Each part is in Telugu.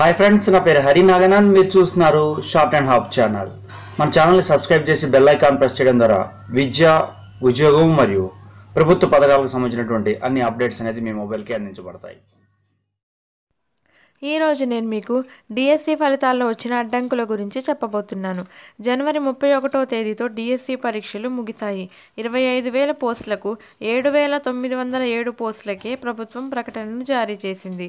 హాయ్ ఫ్రెండ్స్ నా పేరు హరి నాగనాథ్. మీరు చూస్తున్నారు షార్ట్ అండ్ హాప్ ఛానల్ మన ఛానల్ని సబ్స్క్రైబ్ చేసి బెల్ ఐకాన్ ప్రెస్ చేయడం ద్వారా విద్య ఉద్యోగం మరియు ప్రభుత్వ పథకాలకు సంబంధించినటువంటి అన్ని అప్డేట్స్ అనేది మీ మొబైల్కి అందించబడతాయి. ఈరోజు నేను మీకు డిఎస్సి ఫలితాల్లో వచ్చిన అడ్డంకుల గురించి చెప్పబోతున్నాను. జనవరి ముప్పై ఒకటో తేదీతో డిఎస్సి పరీక్షలు ముగిశాయి. ఇరవై ఐదు వేల పోస్టులకు ఏడు వేల తొమ్మిది వందల ఏడు పోస్టులకే ప్రభుత్వం ప్రకటనను జారీ చేసింది.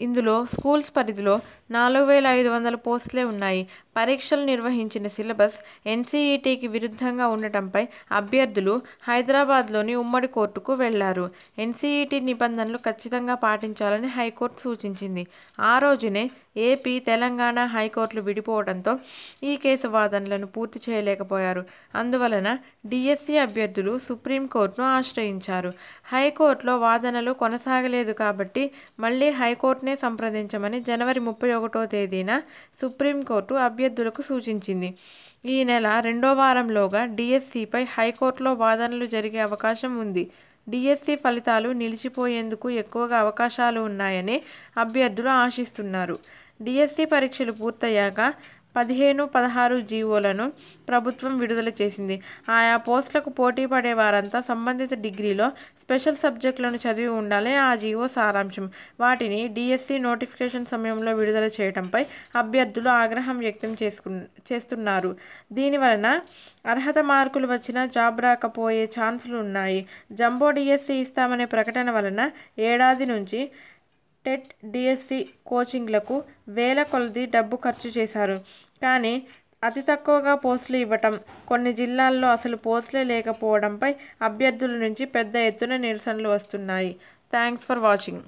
ఇందులో స్కూల్స్ పరిధిలో నాలుగు వేల ఐదు వందల పోస్టులే ఉన్నాయి. పరీక్షలు నిర్వహించిన సిలబస్ ఎన్సీఈటీకి విరుద్ధంగా ఉండటంపై అభ్యర్థులు హైదరాబాద్లోని ఉమ్మడి కోర్టుకు వెళ్ళారు. ఎన్సీఈటీ నిబంధనలు ఖచ్చితంగా పాటించాలని హైకోర్టు సూచించింది. ఆ రోజునే ఏపీ తెలంగాణ హైకోర్టులు విడిపోవడంతో ఈ కేసు వాదనలను పూర్తి చేయలేకపోయారు. అందువలన డిఎస్సి అభ్యర్థులు సుప్రీంకోర్టును ఆశ్రయించారు. హైకోర్టులో వాదనలు కొనసాగలేదు కాబట్టి మళ్ళీ హైకోర్టునే సంప్రదించమని జనవరి ముప్పై ఒకటో తేదీన సుప్రీంకోర్టు అభ్యర్థులకు సూచించింది. ఈ నెల రెండో వారంలోగా డిఎస్సిపై హైకోర్టులో వాదనలు జరిగే అవకాశం ఉంది. డిఎస్సి ఫలితాలు నిలిచిపోయేందుకు ఎక్కువగా అవకాశాలు ఉన్నాయని అభ్యర్థులు ఆశిస్తున్నారు. డిఎస్సి పరీక్షలు పూర్తయ్యాక పదిహేను పదహారు జీవోలను ప్రభుత్వం విడుదల చేసింది. ఆయా పోస్టులకు పోటీ పడే వారంతా సంబంధిత డిగ్రీలో స్పెషల్ సబ్జెక్టులను చదివి ఉండాలని ఆ జీవో సారాంశం. వాటిని డిఎస్సి నోటిఫికేషన్ సమయంలో విడుదల చేయడంపై అభ్యర్థులు ఆగ్రహం వ్యక్తం చేసుకు చేస్తున్నారు. దీనివలన అర్హత మార్కులు వచ్చినా జాబ్ రాకపోయే ఛాన్సులు ఉన్నాయి. జంబో డిఎస్సి ఇస్తామనే ప్రకటన వలన ఏడాది నుంచి టెట్ డిఎస్సి కోచింగ్లకు వేల కొలది డబ్బు ఖర్చు చేశారు. కానీ అతి తక్కువగా పోస్టులు ఇవ్వటం కొన్ని జిల్లాల్లో అసలు పోస్టులే లేకపోవడంపై అభ్యర్థుల నుంచి పెద్ద ఎత్తున నిరసనలు వస్తున్నాయి. Thanks for watching.